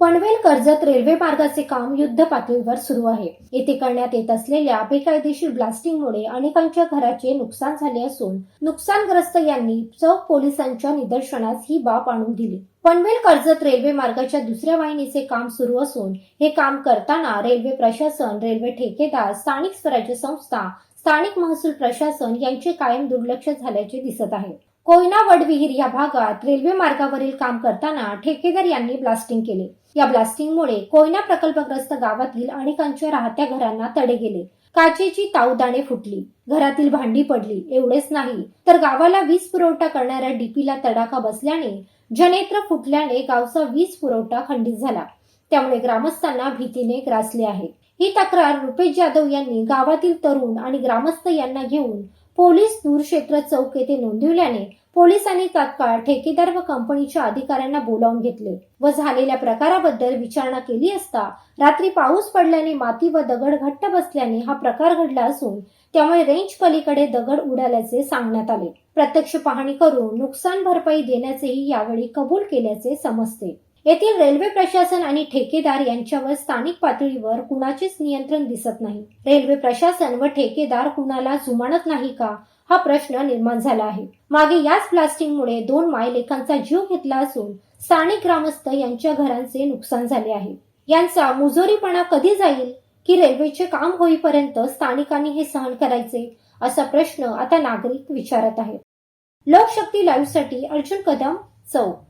Panvel Karjat railway मार्गाचे काम युद्ध पातळीवर सुरू आहे. येथे करण्यात येत असलेल्या बेकायदेशीर ब्लास्टिंगमुळे अनेकांच्या घराचे नुकसान झाले असून नुकसानग्रस्त यांनी चौक पोलिसांच्या निदर्शनास ही बाब आणून दिली. पनवेल कर्जत रेल्वे मार्गाच्या दुसऱ्या वाहिनीचे काम सुरू असून हे काम करताना रेल्वे प्रशासन रेल्वे ठेकेदार स्थानिक स्वराज्य संस्था स्थानिक महसूल प्रशासन यांचे कायम दुर्लक्ष झाल्याचे दिसत आहे. कोयना वडविहीर या भागात रेल्वे मार्गावरील काम करताना ठेकेदार यांनी ब्लास्टिंग केले. या ब्लास्टिंगमुळे कोयना प्रकल्पग्रस्त गावातील अनेकांच्या राहत्या घरांना तडे गेले. काचेची तावदाणे फुटली. घरातील भांडी पडली. एवढेच नाही तर गावाला वीज पुरवठा करणाऱ्या डीपीला तडाखा बसल्याने जनेत्र फुटल्याने गावचा वीज पुरवठा खंडित झाला. त्यामुळे ग्रामस्थांना भीतीने ग्रासले आहे. ही तक्रार रुपेश जाधव यांनी गावातील तरुण आणि ग्रामस्थ यांना घेऊन पोलीस दूरक्षेत्र चौक येथे नोंदविल्याने पोलिसांनी तत्काळ ठेकेदार व कंपनीच्या अधिकाऱ्यांना बोलावून घेतले व झालेल्या प्रकाराबद्दल विचारणा केली असता रात्री पाऊस पडल्याने माती व दगड घट्ट बसल्याने हा प्रकार घडला असून त्यामुळे रेंज पलीकडे दगड उडाल्याचे सांगण्यात आले. प्रत्यक्ष पाहणी करून नुकसान भरपाई देण्याचेही यावेळी कबूल केल्याचे समजते. येथील रेल्वे प्रशासन आणि ठेकेदार यांच्यावर स्थानिक पातळीवर कुणाचेच नियंत्रण दिसत नाही. रेल्वे प्रशासन व ठेकेदार कुणाला जुमानत नाही का? हा प्रश्न निर्माण झाला आहे. मागे याच ब्लास्टिंगमुळे दोन मायलेखांचा जीव घेतला असून स्थानिक ग्रामस्थ यांच्या घरांचे नुकसान झाले आहे. यांचा मुजोरीपणा कधी जाईल? की रेल्वेचे काम होईपर्यंत स्थानिकांनी हे सहन करायचे? असा प्रश्न आता नागरिक विचारत आहेत. लोकशक्ती लाईव्हसाठी अर्जुन कदम चौक.